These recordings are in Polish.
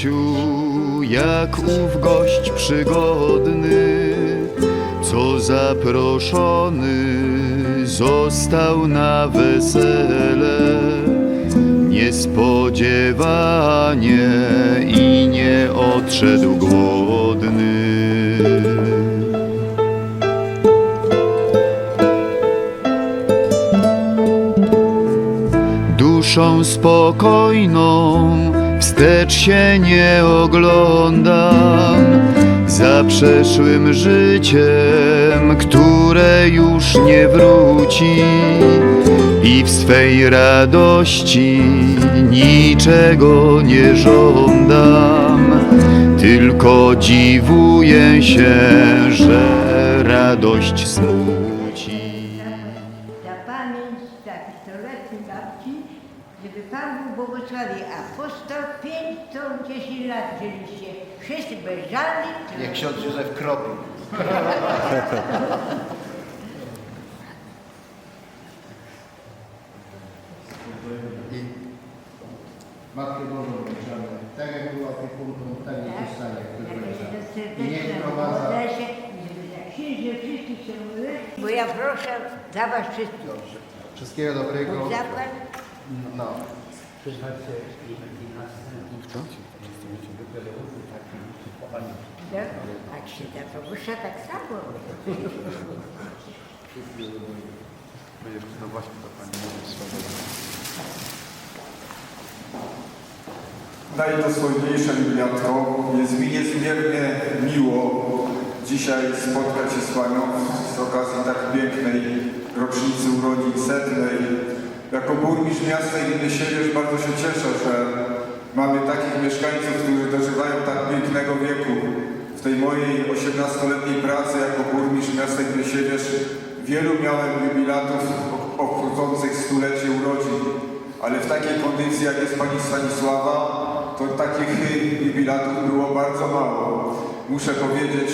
życiu jak ów gość przygodny, co zaproszony został na wesele. Niespodziewanie i nie odszedł głodny. Duszą spokojną wstecz się nie oglądam za przeszłym życiem, które już nie wróci i w swej radości niczego nie żądam, tylko dziwuję się, że radość smuci. Po 105 to 10 lat żyliście. Wszyscy bez żadnych. Jak ksiądz Józef Kropil. I Matkę Bożą bierzemy. Tak jak była opiekunką, tak i zostanie. w tym razie. I niech wprowadza. Księży wszystkich się bo ja proszę za was wszystkich. Dobrze. Wszystkiego dobrego. Bóg zapłać. No. No, a księdza proboszcza tak samo. No właśnie, to pani mówi swobodnie. Najdosłowniejsze jubilatko, jest mi niezmiernie miło dzisiaj spotkać się z Panią z okazji tak pięknej rocznicy urodzin setnej. Jako burmistrz miasta i gminy Siewierz bardzo się cieszę, że mamy takich mieszkańców, którzy dożywają tak pięknego wieku. W tej mojej 18-letniej pracy jako burmistrz miasta Siewierz wielu miałem jubilatów obchodzących stulecie urodzin ale w takiej kondycji, jak jest pani Stanisława, to takich jubilatów było bardzo mało. Muszę powiedzieć,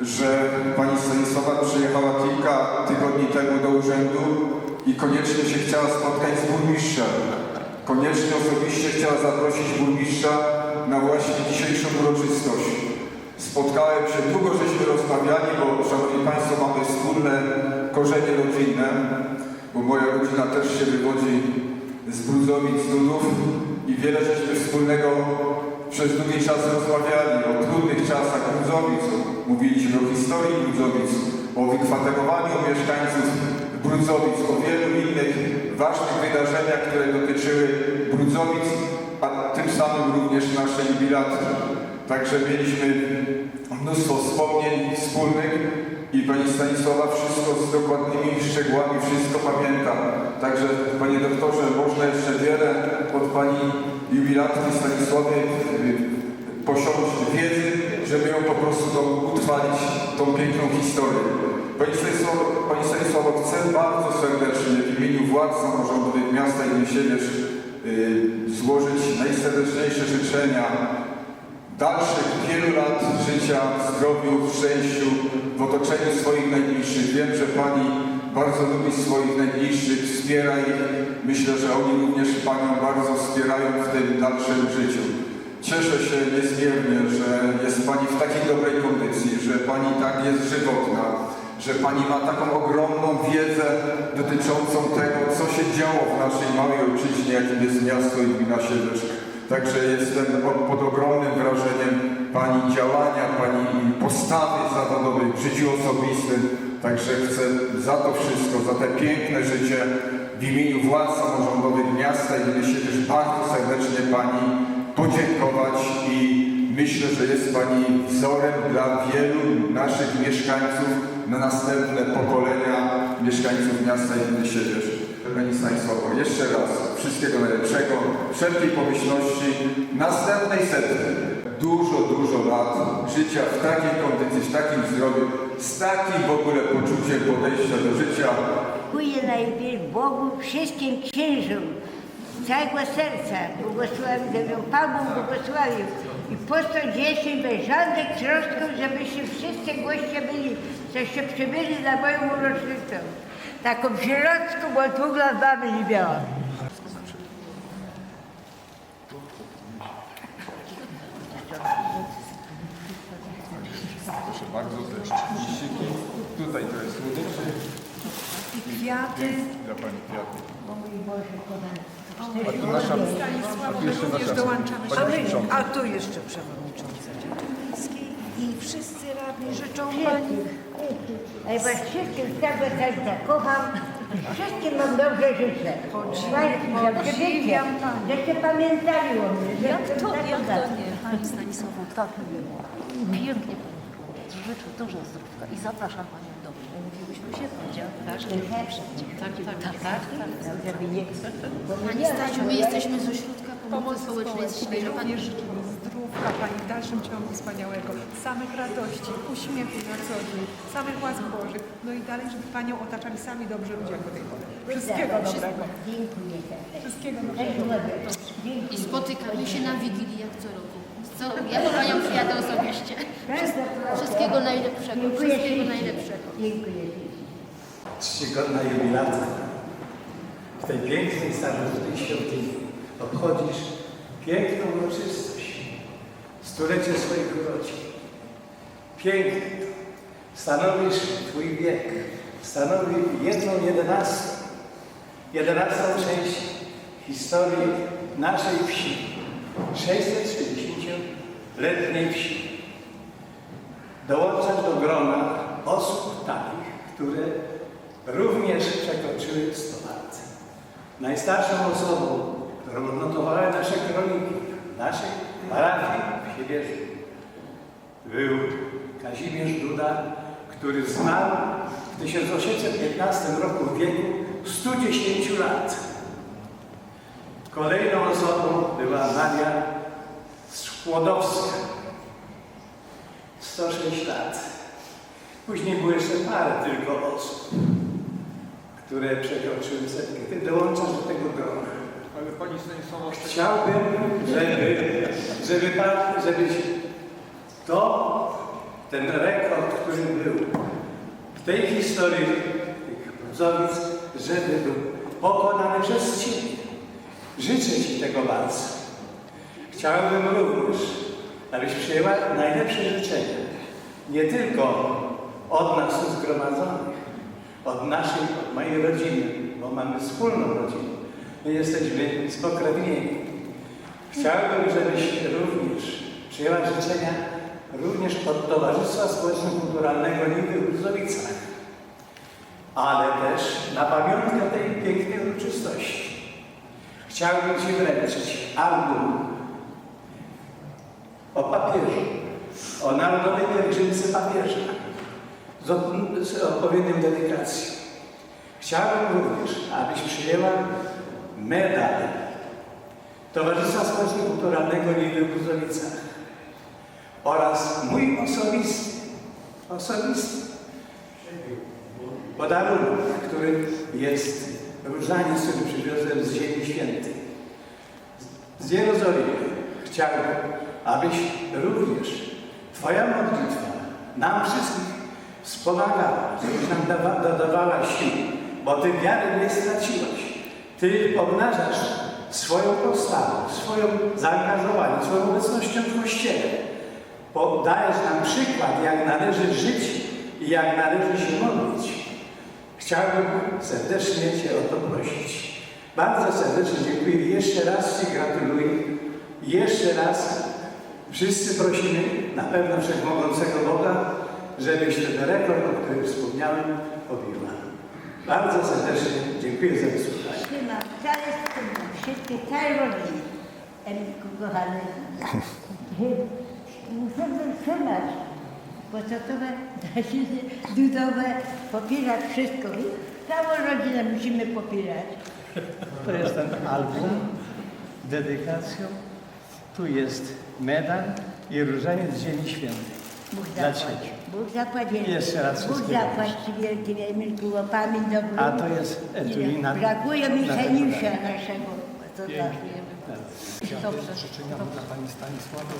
że pani Stanisława przyjechała kilka tygodni temu do urzędu i koniecznie się chciała spotkać z burmistrzem. Koniecznie osobiście chciała zaprosić burmistrza na właśnie dzisiejszą uroczystość. Spotkałem się, długo żeśmy rozmawiali, bo Szanowni Państwo, mamy wspólne korzenie rodzinne, bo moja rodzina też się wywodzi z Brudzowic, Dudów i wiele żeśmy wspólnego przez długi czas rozmawiali o trudnych czasach Brudzowic. Mówiliśmy o historii Brudzowic, o wykwaterowaniu mieszkańców Brudzowic, o wielu innych ważnych wydarzeniach, które dotyczyły Brudzowic, a tym samym również nasze jubilaty. Także mieliśmy mnóstwo wspomnień wspólnych i Pani Stanisława wszystko z dokładnymi szczegółami, wszystko pamięta. Także Panie Doktorze, można jeszcze wiele od Pani jubilatki Stanisławy y, posiąść wiedzy, żeby ją po prostu utrwalić, tą piękną historię. Pani Stanisławo, Pani Stanisławo, chcę bardzo serdecznie w imieniu władz samorządowych miasta i Siewierz y, złożyć najserdeczniejsze życzenia dalszych wielu lat życia, w zdrowiu, w szczęściu, w otoczeniu swoich najbliższych. Wiem, że Pani bardzo lubi swoich najbliższych, wspiera ich. Myślę, że oni również Panią bardzo wspierają w tym dalszym życiu. Cieszę się niezmiernie, że jest Pani w takiej dobrej kondycji, że Pani tak jest żywotna, że Pani ma taką ogromną wiedzę dotyczącą tego, co się działo w naszej małej ojczyźnie, jakim jest miasto i gmina Siewierz. Także jestem pod, ogromnym wrażeniem Pani działania, Pani postawy zawodowej w życiu osobistym. Także chcę za to wszystko, za te piękne życie w imieniu władz samorządowych miasta i gminy Siewierz bardzo serdecznie Pani podziękować i myślę, że jest Pani wzorem dla wielu naszych mieszkańców na następne pokolenia mieszkańców miasta i gminy Siewierz. Pani Stanisławo, jeszcze raz wszystkiego najlepszego, wszelkiej pomyślności, następnej setki. Dużo, dużo lat życia w takiej kondycji, w takim zdrowiu, z takim w ogóle poczuciem podejścia do życia. Dziękuję najpierw Bogu, wszystkim księżom, całego serca błogosławię, Pan Bóg błogosławił I po 110 bez żadnych trosków, żebyście wszyscy goście byli, coście przybyli na moją uroczystość. Taką środku, bo tu dla baby nie miałam. Proszę bardzo, jeszcze liściki. Tutaj to jest słodycze. Kwiaty. Dla Pani kwiaty. O mój Boże, kochany. A tu nasza, a tu jeszcze nasza. Pani Przewodnicząca. A tu jeszcze przewodnicząca Dziecińskiej i wszyscy radni życzą Pani. Ja was wszystkich tego serca kocham. Wszystkim mam dobrze życzę. Że wiecie, żeście pamiętali o mnie. że Jak jestem to, taka jak to zacna. nie? Pani Stanisławo, tak miło. Pięknie Pani było. Życzę dużo zdrówka i zapraszam Panią. Umówiłyśmy się, tak. Tak, tak, tak, tak, tak. Pani Stasiu, my jesteśmy z Ośrodka Pomocy Społecznej z Świeżo. Pani życzymy zdrówka Pani w dalszym ciągu wspaniałego, samych radości, uśmiechu na co dzień, samych łask Bożych. No i dalej, żeby Panią otaczali sami dobrzy ludzie jak do tej pory. Wszystkiego dobrego. Wszystkiego dobrego. I spotykamy się na Wigilii jak co roku. Co, ja do Panią przyjadę osobiście. Wszystkiego najlepszego, wszystkiego najlepszego. Dziękuję ślicznie. czcigodna jubilata. W tej pięknej starożytnej świątyni obchodzisz piękną uroczystość, stulecie swoich urodzin. Piękny. Stanowisz Twój wiek. Stanowi jedną jedenastą, jedenastą część historii naszej wsi. 660-letniej wsi. Dołączasz do grona osób takich, które również przekroczyły 100 lat. Najstarszą osobą, którą odnotowały nasze kroniki, naszej parafii w Siebierzu, był Kazimierz Duda, który zmarł w 1815 roku w wieku 110 lat. Kolejną osobą była Maria Skłodowska, 106 lat. Później było jeszcze parę tylko osób, które przekroczyły setkę. Ty dołączasz do tego grona. Ale Pani Stanisława, Chciałbym, żeby, żeby pan, żebyś to, ten rekord, który był w tej historii tych Brzozowic, żeby był pokonany przez Ciebie. Życzę Ci tego bardzo. Chciałbym również, abyś przyjęła najlepsze życzenia. Nie tylko od nas zgromadzonych, od naszej, od mojej rodziny, bo mamy wspólną rodzinę. My jesteśmy spokrewnieni. Chciałbym, żebyś również przyjęła życzenia również od Towarzystwa Społeczno-Kulturalnego Niwy w ale też na pamiątkę tej pięknej uroczystości. Chciałbym Ci wręczyć album o papieżu, o Narodowej Pielgrzymce Papieża z, od, z odpowiednią dedykacją. Chciałbym również, abyś przyjęła medal Towarzystwa Społeczno-Kulturalnego Niwy w Bruzowicach oraz mój osobisty, osobisty podarunek, który jest różaniec, który przywiozłem z Ziemi Świętej, z Jerozolimy. Chciałbym, abyś również Twoja modlitwa nam wszystkich wspomagała, żebyś nam dawa, dodawała sił, bo Ty wiary nie straciłeś. Ty pomnażasz swoją postawą, swoją zaangażowaniem, swoją obecnością w Kościele. Podajesz nam przykład, jak należy żyć i jak należy się modlić. Chciałbym serdecznie Cię o to prosić. Bardzo serdecznie dziękuję jeszcze raz Ci gratuluję. Jeszcze raz wszyscy prosimy na pewno Wszechmogącego Boga, żebyś ten rekord, o którym wspomniałem, pobiła. Bardzo serdecznie dziękuję za wysłuchanie. Trzymam całe wspólne, wszystkie, całe rodziny. Emilku kochany. Muszę wytrzymać, bo co to ma nasiny dudowe, popierać wszystko. Całą rodzinę musimy popierać. To jest ten album z dedykacją. Tu jest medal i różaniec Ziemi Świętej. Bóg Dla. Ciebie. Bóg zapłać. wielki. Jeszcze raz Bóg wszystkiego zapłać Ci wielki, Emilku, o pamięć dobrą. A to jest etui na- Brakuje mi na naszego. Co za... Dobrze. Życzenia dla Pani Stanisławy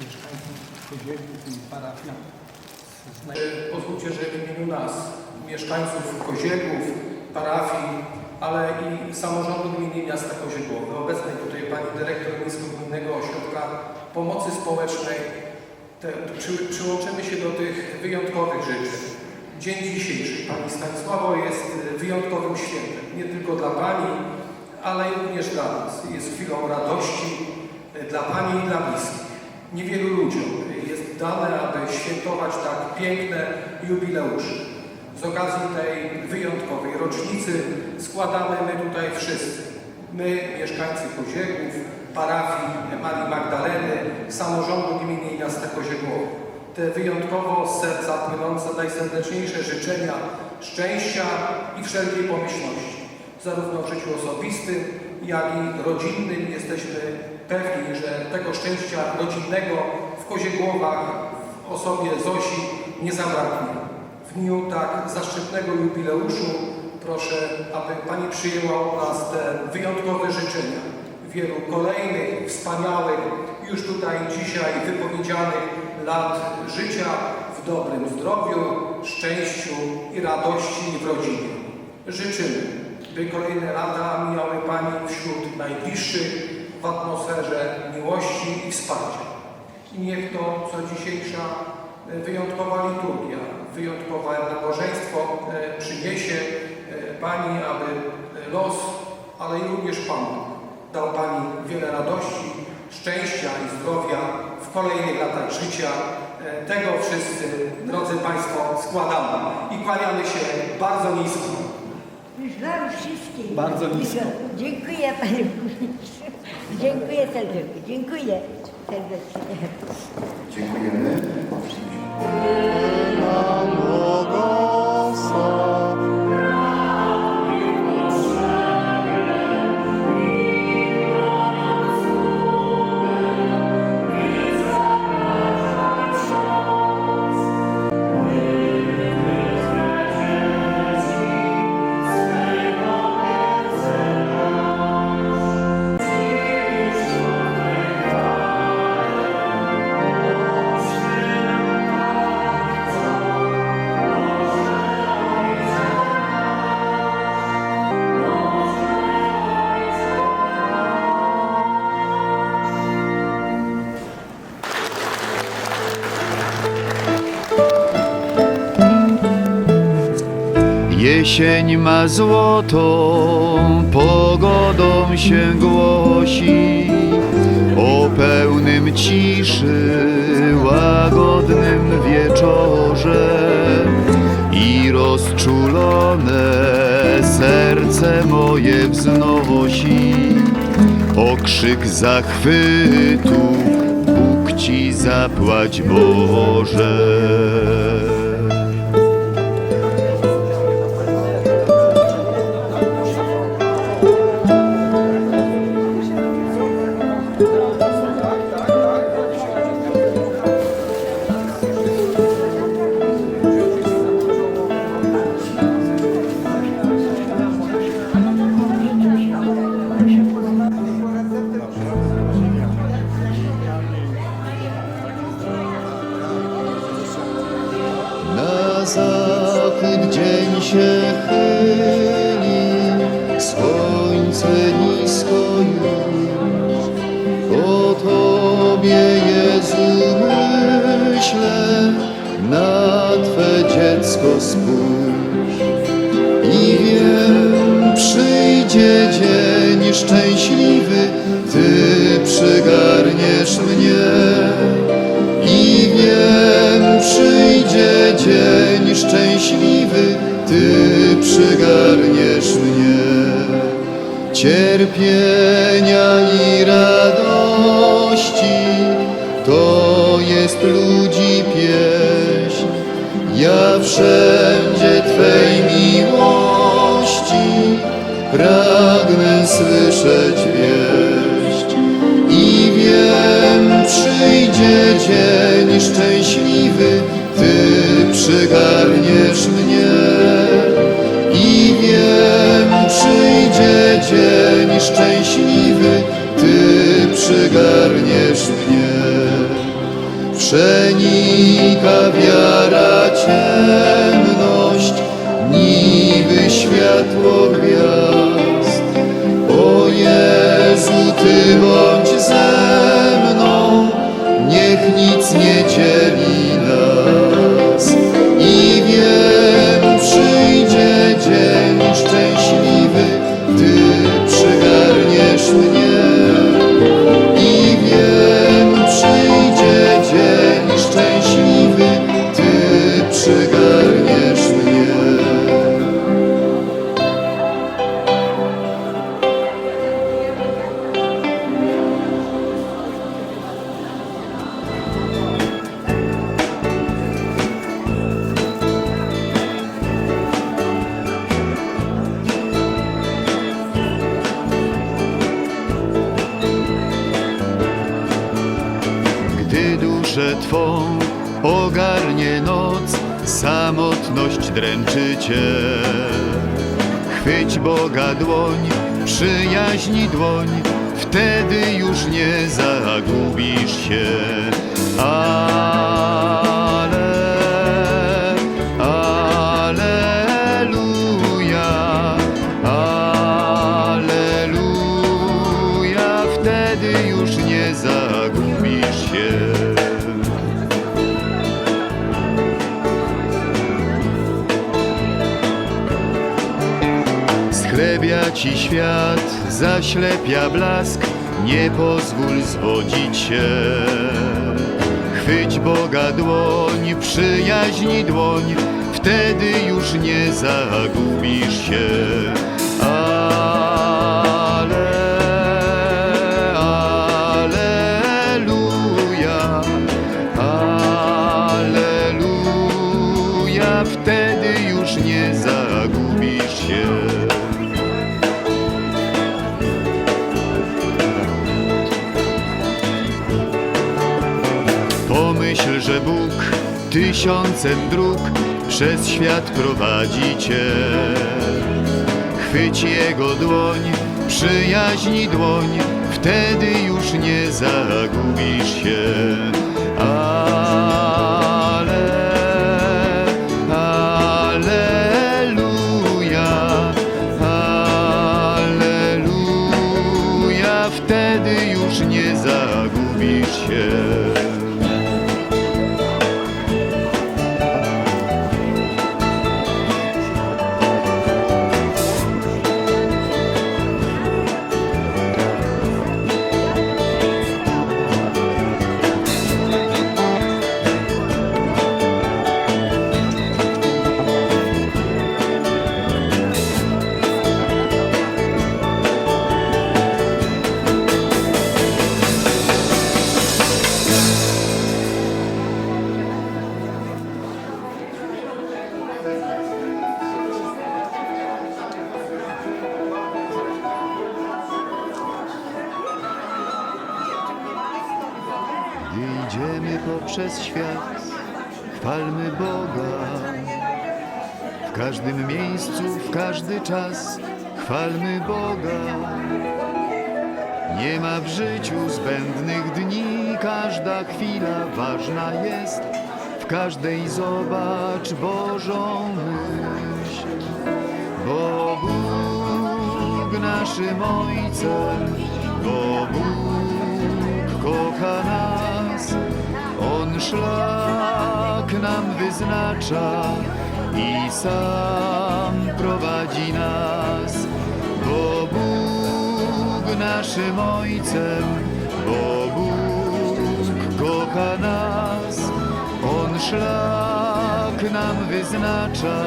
mieszkańców Koziegów i parafian. Pozwólcie, że w imieniu nas, mieszkańców Koziegów, parafii, ale i samorządu gminy miasta Koziegłowy, obecnej tutaj pani dyrektor Miejsko-Gminnego Ośrodka Pomocy Społecznej, te, przy, przyłączymy się do tych wyjątkowych życzeń. Dzień dzisiejszy Pani Stanisławo jest wyjątkowym świętem, nie tylko dla Pani, ale również dla nas. Jest chwilą radości dla Pani i dla bliskich. Niewielu ludziom jest dane, aby świętować tak piękne jubileusze. Z okazji tej wyjątkowej rocznicy składamy my tutaj wszyscy. My, mieszkańcy Koziegów, parafii Marii Magdaleny, samorządu gminy miasta Koziegłowy. Te wyjątkowo z serca płynące najserdeczniejsze życzenia szczęścia i wszelkiej pomyślności. Zarówno w życiu osobistym, jak i rodzinnym jesteśmy pewni, że tego szczęścia rodzinnego w Koziegłowach w osobie Zosi nie zabraknie. W dniu tak zaszczytnego jubileuszu proszę, aby Pani przyjęła od nas te wyjątkowe życzenia. Wielu kolejnych, wspaniałych, już tutaj dzisiaj wypowiedzianych lat życia w dobrym zdrowiu, szczęściu i radości w rodzinie. Życzymy, by kolejne lata mijały Pani wśród najbliższych w atmosferze miłości i wsparcia. I niech to, co dzisiejsza e, wyjątkowa liturgia, wyjątkowe nabożeństwo e, przyniesie e, Pani, aby los, ale i również Pan dał Pani wiele radości, szczęścia i zdrowia w kolejnych latach życia. E, Tego wszyscy, drodzy Państwo, składamy i kłaniamy się bardzo nisko. Bardzo nisko. Dziękuję panie burmistrzu. Dziękuję serdecznie. Dziękuję serdecznie. Dziękujemy. Jesień ma złotą, pogodą się głosi. O pełnym ciszy, łagodnym wieczorze I rozczulone serce moje wznosi Okrzyk zachwytu, Bóg Ci zapłać Boże dzień szczęśliwy, Ty przygarniesz mnie. I wiem, przyjdzie dzień szczęśliwy, Ty przygarniesz mnie. Cierpienia i radości, to jest ludzi pieśń. Ja wszędzie Twej pragnę słyszeć wieść. I wiem, przyjdzie dzień szczęśliwy, Ty przygarniesz mnie. I wiem, przyjdzie dzień szczęśliwy, Ty przygarniesz mnie. znika wiara ciemność, niby światło gwiazd. Bądź ze mną, niech nic nie dzieli nas. I wiem, zagubisz się. Ale, aleluja, aleluja, wtedy już nie zagubisz się. Schlebia ci świat, zaślepia blask, nie pozwól zwodzić się. Chwyć Boga dłoń, przyjaźni dłoń, wtedy już nie zagubisz się. Ale, tysiącem dróg przez świat prowadzi cię. Chwyć Jego dłoń, przyjaźni dłoń, wtedy już nie zagubisz się. Poprzez świat, chwalmy Boga. W każdym miejscu, w każdy czas, chwalmy Boga. Nie ma w życiu zbędnych dni, każda chwila ważna jest. W każdej zobacz Bożą myśl, bo Bóg naszym Ojcem, szlak nam wyznacza i sam prowadzi nas, bo Bóg naszym Ojcem, bo Bóg kocha nas, On szlak nam wyznacza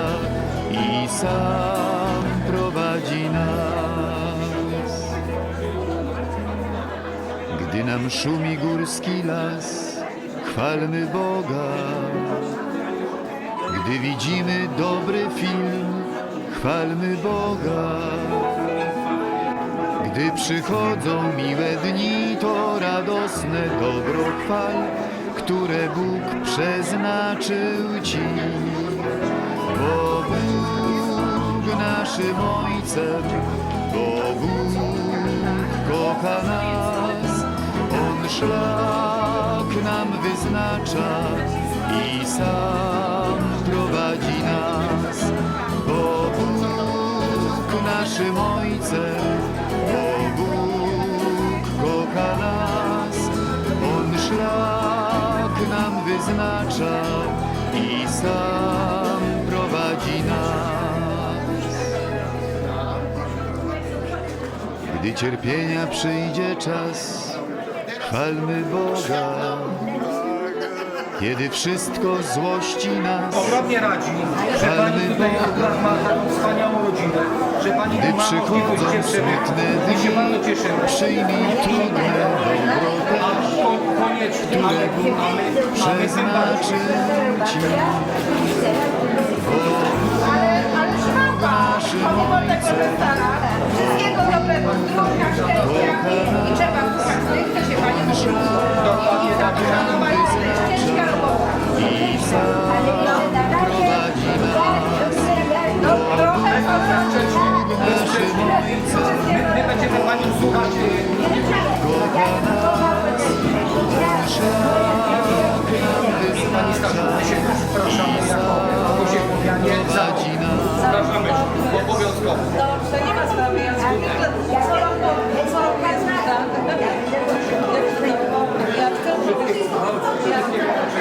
i sam prowadzi nas. Gdy nam szumi górski las, chwalmy Boga. Gdy widzimy dobry film, chwalmy Boga. Gdy przychodzą miłe dni, to radosne dobro chwal, które Bóg przeznaczył Ci. Bo Bóg naszym Ojcem, bo Bóg kocha nas, On szlak nam wyznacza i sam prowadzi nas, bo Bóg naszym Ojcem, bo Bóg kocha nas, On szlak nam wyznacza i sam prowadzi nas. Gdy cierpienia przyjdzie czas, chwalmy Boga. Kiedy wszystko złości nas, Ogromnie radzi, że Pani tutaj akurat ma taką wspaniałą rodzinę, że Pani gdy ma przychodzą smutne My się bardzo dni, cieszymy. przyjmij trudne dobrotę, A ko- koniecznie, ale mamy, mamy przeznaczył Ci. Bo Bóg naszym Ojcem Wszystkiego dobrego, zdrowia, szczęścia i trzeba słuchać tych, co się Pani Dokładnie tak. Ciężka robota. i sam prowadzi nas. No trochę Naszym Ojcem My, my będziemy Pani słuchać. Pani my się zapraszamy jako Koziełowianie za prowadzi Wdrażamy obowiązkowo. Dobrze, nie ma sprawy. Ja zwykle co roku, co roku jest Ja. Tak. Ja chcę, żeby...